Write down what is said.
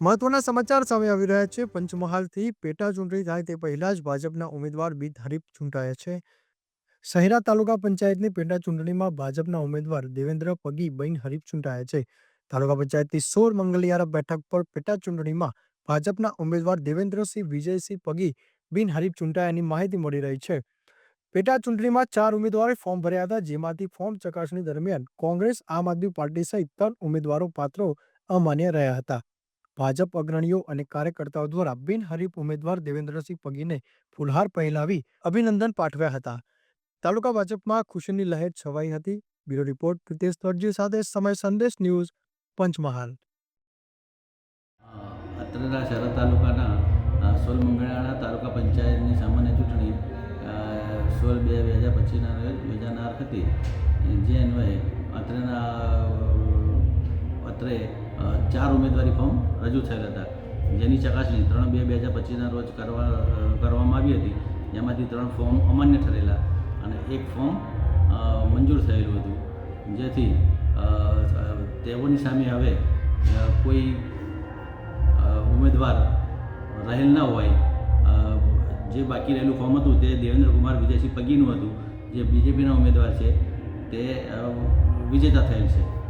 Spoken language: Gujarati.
મહત્વના સમાચાર સામે આવી રહ્યા છે. પંચમહાલથી પેટા ચૂંટણી થાય તે પહેલા જ ભાજપના ઉમેદવાર બિનહરીફ ચૂંટાયા છે. શહેરા તાલુકા પંચાયતની પેટા ચૂંટણીમાં ભાજપના ઉમેદવાર દેવેન્દ્ર પગી બિનહરીફ ચૂંટાયા છે. તાલુકા પંચાયતની સોળ મંગલિયારા બેઠક પર પેટા ચૂંટણીમાં ભાજપના ઉમેદવાર દેવેન્દ્રસિંહ, વિજયસિંહ પગી બિનહરીફ ચૂંટાયાની માહિતી મળી રહી છે. પેટા ચૂંટણીમાં ચાર ઉમેદવારે ફોર્મ ભર્યા હતા, જેમાંથી ફોર્મ ચકાસણી દરમિયાન કોંગ્રેસ, આમ આદમી પાર્ટી સહિત ત્રણ ઉમેદવારો પાત્રો અમાન્ય રહ્યા હતા. ભાજપ અગ્રણીઓ અને કાર્યકર્તાઓ દ્વારા બિનહરીફ ઉમેદવાર દેવેન્દ્રસિંહ પગીને ફુલહાર પહેલાવી અભિનંદન પાઠવ્યા હતા. તાલુકા ભાજપમાં ખુશીની લહેર છવાઈ હતી. બ્યુરો રિપોર્ટ પ્રિતેશ દરજી સાથે સમય સંદેશ ન્યૂઝ પંચમહાલ. અત્રેના શહેર તાલુકાના સોલ મંગળાણા તાલુકા પંચાયતની સામાન્ય ચૂંટણી સોળ બે બે હજાર પચીસના રોજ યોજાનાર હતી. જે અન્વયે અ, ચાર ઉમેદવારી ફોર્મ રજૂ થયેલ હતા. જેની ચકાસણી ત્રણ બે બે હજાર પચીસના રોજ કરવા કરવામાં આવી હતી. જેમાંથી ત્રણ ફોર્મ અમાન્ય ઠરેલા અને એક ફોર્મ મંજૂર થયેલું હતું. જેથી તેઓની સામે હવે કોઈ ઉમેદવાર રહેલ ના હોય જે બાકી રહેલું ફોર્મ હતું તે દેવેન્દ્ર કુમાર વિજયસિંહ પગીનું હતું. જે બીજેપીના ઉમેદવાર છે તે વિજેતા થયેલ છે.